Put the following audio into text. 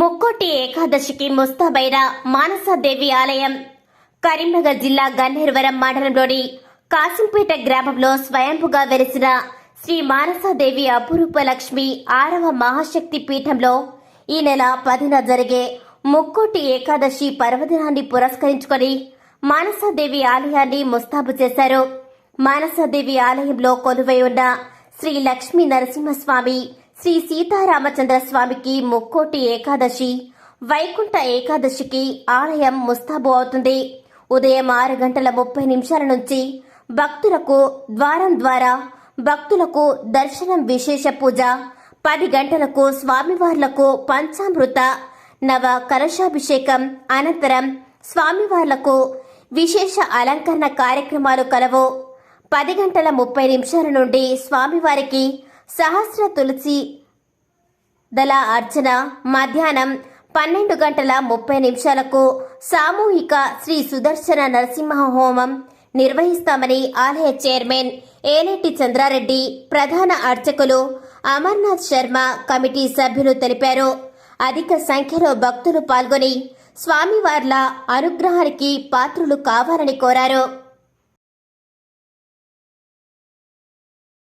ముక్కోటి ఏకాదశికి ముస్తాబైన మానసాదేవి ఆలయం కరీంనగర్ జిల్లా గన్నేరువరం మండలంలోని కాసింపేట గ్రామంలో స్వయంభుగా వెలిసిన శ్రీ మానసాదేవి అపురూప లక్ష్మి ఆరవ మహాశక్తి పీఠంలో ఈ నెల పదిన జరిగే ముక్కోటి ఏకాదశి పర్వదినాన్ని పురస్కరించుకొని మానసాదేవి ఆలయాన్ని ముస్తాబు చేశారు. మానసాదేవి ఆలయంలో కొలువై ఉన్న శ్రీ లక్ష్మీ నరసింహస్వామి శ్రీ సీతారామచంద్ర స్వామికి ముక్కోటి ఏకాదశి వైకుంఠ ఏకాదశికి ఆలయం ముస్తాబు అవుతుంది. ఉదయం ఆరు గంటల ముప్పై నిమిషాల నుంచి భక్తులకు ద్వారం ద్వారా భక్తులకు దర్శనం విశేష పూజ పది గంటలకు స్వామివార్లకు పంచామృత నవ కలశాభిషేకం అనంతరం స్వామివార్లకు విశేష అలంకరణ కార్యక్రమాలు కలవు. పది గంటల ముప్పై నిమిషాల నుండి స్వామివారికి సహస్ర తులసి దళ అర్చన మధ్యాహ్నం పన్నెండు గంటల ముప్పై నిమిషాలకు సామూహిక శ్రీ సుదర్శన నరసింహ హోమం నిర్వహిస్తామని ఆలయ చైర్మన్ ఏలేటి చంద్రారెడ్డి ప్రధాన అర్చకులు అమర్నాథ్ శర్మ కమిటీ సభ్యులు తెలిపారు. అధిక సంఖ్యలో భక్తులు పాల్గొని స్వామివార్ల అనుగ్రహానికి పాత్రులు కావాలని కోరారు.